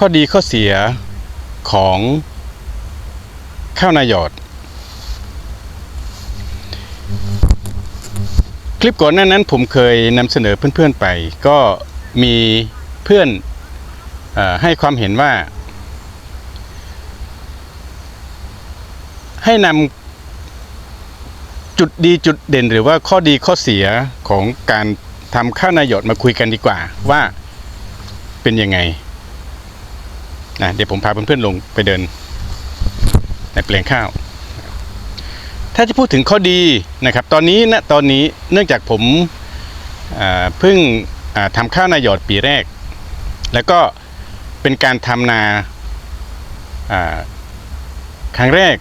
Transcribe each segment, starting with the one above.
ข้อดีข้อเสียของข้าวนายอด คลิปก่อนหน้านั้นผมเคยนำเสนอเพื่อนๆไป ก็มีเพื่อนอให้ความเห็นว่า ให้นำจุดดีจุดเด่น หรือว่าข้อดีข้อเสียของการทำข้าวนายอดมาคุยกันดีกว่าว่าเป็นยังไง นะเดี๋ยวผมพาเพื่อนๆลงไปเดิน ในแปลงข้าว ถ้าจะพูดถึงข้อดีนะครับ ตอนนี้ณตอนนี้เนื่องจากผมเพิ่งทำข้าวนาหยอดปีแรก แล้วก็เป็นการทำนาครั้งแรก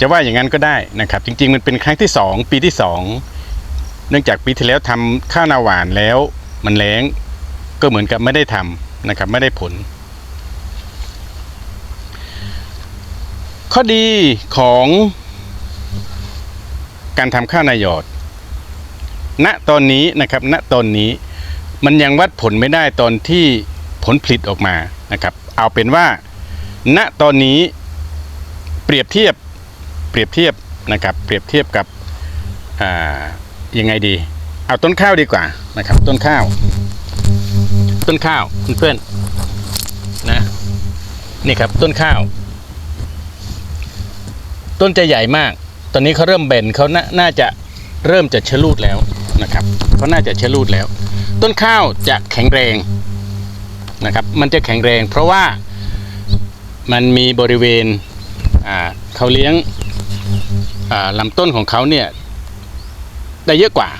จะว่าอย่างนั้นก็ได้นะครับ จริง ๆ มันเป็นครั้งที่สองปีที่สองเนื่องจากปีที่แล้วทำข้าวนาหวานแล้วมันแล้งก็เหมือนกับไม่ได้ทำนะครับไม่ได้ผล ข้อดีของการทำข้าวนายอด ณตอนนี้นะครับ ณตอนนี้มันยังวัดผลไม่ได้ตอนที่ผลผลิตออกมานะครับ เอาเป็นว่า ณตอนนี้เปรียบเทียบเปรียบเทียบนะครับ เปรียบเทียบกับยังไงดี เอาต้นข้าวดีกว่านะครับ ต้นข้าว ต้นข้าวเพื่อนๆนะนี่ครับต้นข้าว ต้นจะใหญ่มาก ตอนนี้เขาเริ่มเบนเขาน่าน่าจะเริ่มจะชะลูดแล้วนะครับเขาน่าจะชะลูดแล้ว ต้นข้าวจะแข็งแรงนะครับ มันจะแข็งแรง เพราะว่ามันมีบริเวณเขาเลี้ยงลำต้นของเขาเนี่ยได้เยอะกว่า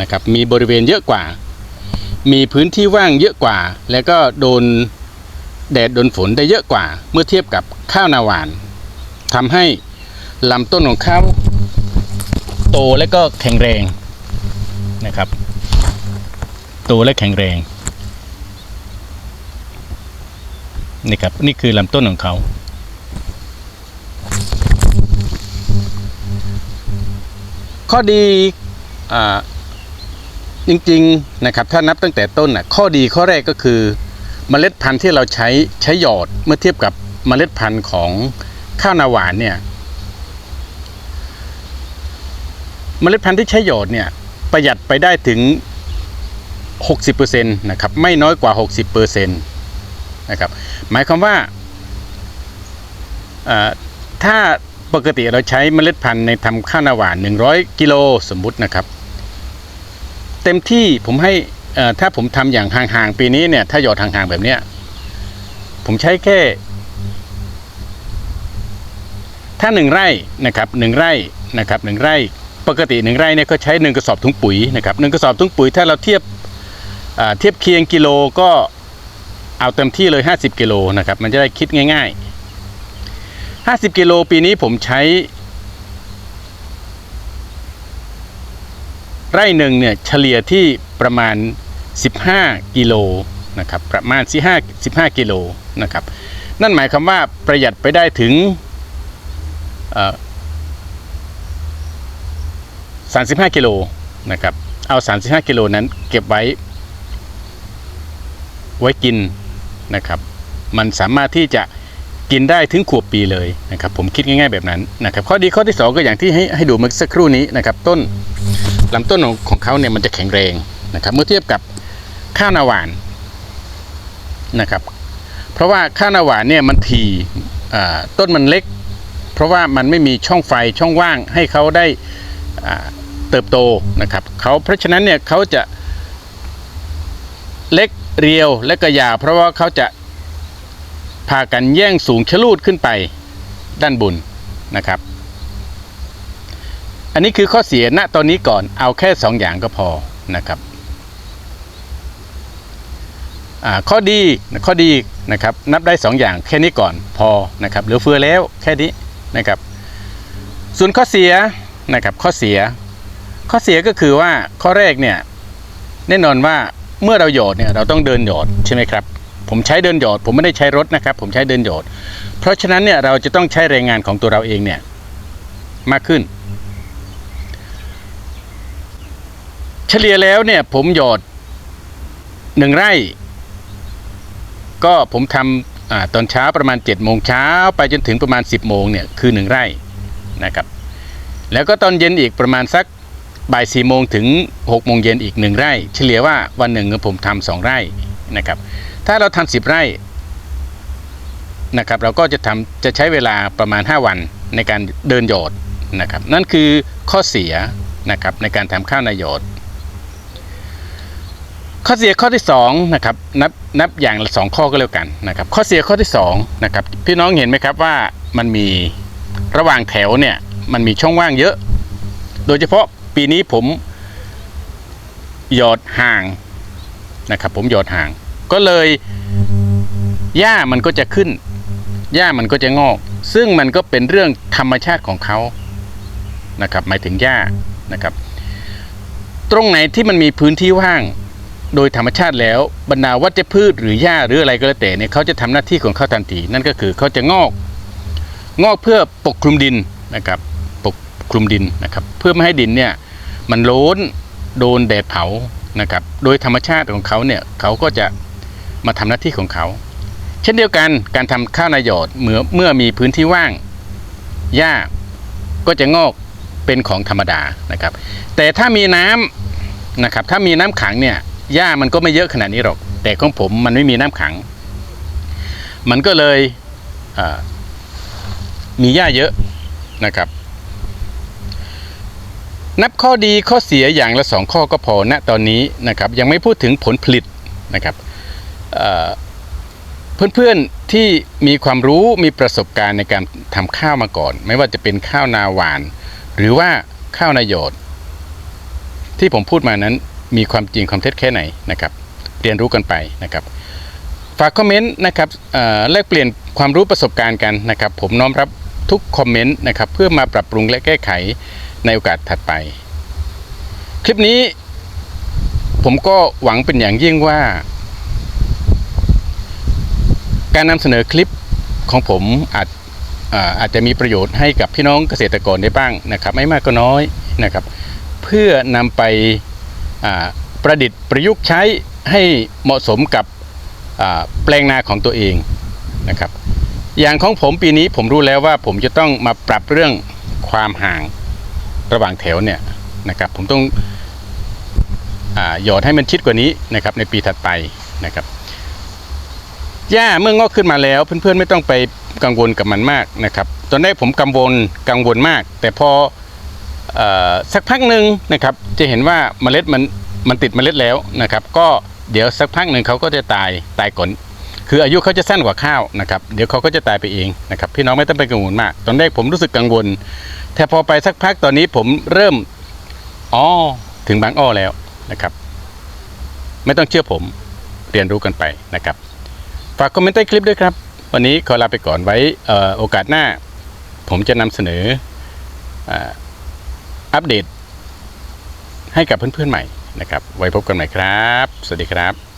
นะครับมีบริเวณเยอะกว่า มีพื้นที่ว่างเยอะกว่า แล้วก็โดนแดดโดนฝนได้เยอะกว่า เมื่อเทียบกับข้าวนาหวาน ทำให้ลำต้นของเขาโตและก็แข็งแรงนะครับ โตและแข็งแรงนี่ครับนี่คือลำต้นของเขา ข้อดีอจริงๆนะครับถ้านับตั้งแต่ต้นน่ะข้อดีข้อแรกก็คือเมล็ดพันธุ์ที่เราใช้ใช้หยอดเมื่อเทียบกับเมล็ดพันธุ์ของ ข้าวนาหวานเนี่ยเมล็ดพันธุ์ที่ใช้หยอดเนี่ยประหยัดไปได้ถึง 60%นะครับไม่น้อยกว่า 60%นะครับหมายความว่าถ้าปกติเราใช้เมล็ดพันธุ์ในทำข้าวนาหวาน 100 กิโลสมมุตินะครับ เต็มที่ผมให้ถ้าผมทำอย่างห่างๆ ปีนี้เนี่ยถ้าหยอดห่างๆ แบบเนี้ยผมใช้แค่ ถ้าหนึ่งไร่นะครับหนึ่งไร่นะครับหนึ่งไร่ปกติหนึ่งไร่เนี่ยก็ใช้หนึ่งกระสอบถุงปุ๋ยนะครับหนึ่งกระสอบถุงปุ๋ยถ้าเราเทียบเทียบเคียงกิโลก็เอาเต็มที่เลย 50 กิโลนะครับมันจะได้คิดง่าย ๆ 50 กิโลปีนี้ผมใช้ ไร่หนึ่งเนี่ยเฉลี่ยที่ประมาณ 15 กิโลนะครับประมาณ15 15 กิโลนะครับนั่นหมายความว่าประหยัดไปได้ถึง 35กิโลนะครับ เอา35กิโลนั้นเก็บไว้ ไว้กินนะครับ มันสามารถที่จะกินได้ถึงขวบปีเลยนะครับ ผมคิดง่ายๆแบบนั้นนะครับ ข้อดีข้อที่สองก็อย่างที่ให้ให้ดูเมื่อสักครู่นี้นะครับ ต้นลำต้นของของเขาเนี่ยมันจะแข็งแรงนะครับ เมื่อเทียบกับข้าวนาหวานนะครับ เพราะว่าข้าวนาหวานเนี่ยมันทีต้นมันเล็ก ราะว่ามันไม่มีช่องไฟช่องว่างให้เขาได้เติบโตนะครับเขาเพราะฉะนั้นเนี่ยเขาจะเล็กเรียวและก็ยาเพราะว่าเขาจะพากันแย่งสูงชะลูดขึ้นไปด้านบนนะครับ อันนี้คือข้อเสียณตอนนี้ก่อนเอาแค่ 2 อย่างก็พอนะครับข้อดีข้อดีนะครับนับได้ 2 อย่างแค่นี้ก่อนพอนะครับเหลือเฟือแล้วแค่นี้ นะครับ ส่วนข้อเสียนะครับข้อเสีย ข้อเสียก็คือว่าข้อแรกเนี่ยแน่นอนว่าเมื่อเราหยดเนี่ยเราต้องเดินหยดใช่ไหมครับผมใช้เดินหยดผมไม่ได้ใช้รถนะครับ ผมใช้เดินหยดเพราะฉะนั้นเนี่ยเราจะต้องใช้แรงงานของตัวเราเองเนี่ยมากขึ้น เฉลี่ยแล้วเนี่ยผมหยดหนึ่งไร่ ก็ผมทำอา ตอนเช้าประมาณ7จ็ดโมงเช้าไปจนถึงประมาณ 10บโมงเนี่ยคือหนึ่งไร่นะครับ แล้วก็ตอนเย็นอีกประมาณสักบ่ายสี่โมงถึง6กโมงเย็นอีกหนึ่งไร่ เฉลี่ยว่าวันหนึ่งผมทำสองไร่นะครับ ถ้าเราทำสิบไร่นะครับ เราก็จะทำจะใช้เวลาประมาณ 5 วันในการเดินโยดนะครับ นั่นคือข้อเสียนะครับในการทำข้าวนาโยด ข้อเสียข้อที่2นะครับนับนับอย่างละสองข้อก็แล้วกันนะครับ ข้อเสียข้อที่2นะครับพี่น้องเห็นไหมครับว่ามันมีระหว่างแถวเนี่ยมันมีช่องว่างเยอะ โดยเฉพาะปีนี้ผมหยอดห่างนะครับผมหยอดห่าง ก็เลยหญ้ามันก็จะขึ้นหญ้ามันก็จะงอก ซึ่งมันก็เป็นเรื่องธรรมชาติของเขานะครับหมายถึงหญ้านะครับ ตรงไหนที่มันมีพื้นที่ว่าง โดยธรรมชาติแล้วบรรดาวัชพืชหรือหญ้าหรืออะไรก็แล้วแต่เนี่ยเขาจะทำหน้าที่ของเขาทันทีนั่นก็คือเขาจะงอก งอกเพื่อปกคลุมดินนะครับปกคลุมดินนะครับ เพื่อไม่ให้ดินเนี่ยมันโล้นโดนแดดเผานะครับ โดยธรรมชาติของเขาเนี่ยเขาก็จะมาทำหน้าที่ของเขา เช่นเดียวกันการทำข้าวนาหยอดเมื่อเมื่อมีพื้นที่ว่างหญ้าก็จะงอกเป็นของธรรมดานะครับ แต่ถ้ามีน้ำนะครับ ถ้ามีน้ำขังเนี่ย หญ้ามันก็ไม่เยอะขนาดนี้หรอก แต่ของผมมันไม่มีน้ำขัง มันก็เลยมีหญ้าเยอะนะครับ นับข้อดีข้อเสียอย่างละสองข้อก็พอณตอนนี้นะครับ ยังไม่พูดถึงผลผลิตนะครับเพื่อนๆที่มีความรู้มีประสบการณ์ในการทำข้าวมาก่อน ไม่ว่าจะเป็นข้าวนาหวาน หรือว่าข้าวนาโยดที่ผมพูดมานั้น มีความจริงความเท็จแค่ไหนนะครับเรียนรู้กันไปนะครับฝากคอมเมนต์นะครับเอ่อแลกเปลี่ยนความรู้ประสบการณ์กันนะครับผมน้อมรับทุกคอมเมนต์นะครับเพื่อมาปรับปรุงและแก้ไขในโอกาสถัดไป คลิปนี้ผมก็หวังเป็นอย่างยิ่งว่า การนำเสนอคลิปของผมอาจอาอาจจะมีประโยชน์ให้กับพี่น้องเกษตรกรได้บ้างนะครับ ไม่มากก็น้อยนะครับ เพื่อนำไป ประดิษฐ์ประยุกต์ใช้ให้เหมาะสมกับแปลงนาของตัวเองนะครับอย่างของผมปีนี้ผมรู้แล้วว่าผมจะต้องมาปรับเรื่องความห่างระหว่างแถวเนี่ยนะครับผมต้องอหยอดให้มันชิดกว่านี้นะครับในปีถัดไปนะครับหญ้าเมื่องอกขึ้นมาแล้วเพื่อนๆไม่ต้องไปกังวลกับมันมากนะครับ ตอนแรกผมกังวลกังวลมาก แต่พอ สักพักหนึ่งนะครับจะเห็นว่าเมล็ดมันมันติดเมล็ดแล้วนะครับ ก็เดี๋ยวสักพักหนึ่งเขาก็จะตายตายก่อนคืออายุเขาจะสั้นกว่าข้าวนะครับเดี๋ยวเขาก็จะตายไปเองนะครับพี่น้องไม่ต้องไปกังวลมาก ตอนแรกผมรู้สึกกังวล แต่พอไปสักพักตอนนี้ผมเริ่มอ๋อถึงบางอ้อแล้วนะครับ ไม่ต้องเชื่อผมเรียนรู้กันไปนะครับ ฝากคอมเมนต์ใต้คลิปด้วยครับ วันนี้ขอลาไปก่อนไว้ออโอกาสหน้า ผมจะนำเสนออ อัปเดตให้กับเพื่อนๆใหม่นะครับ ไว้พบกันใหม่ครับ สวัสดีครับ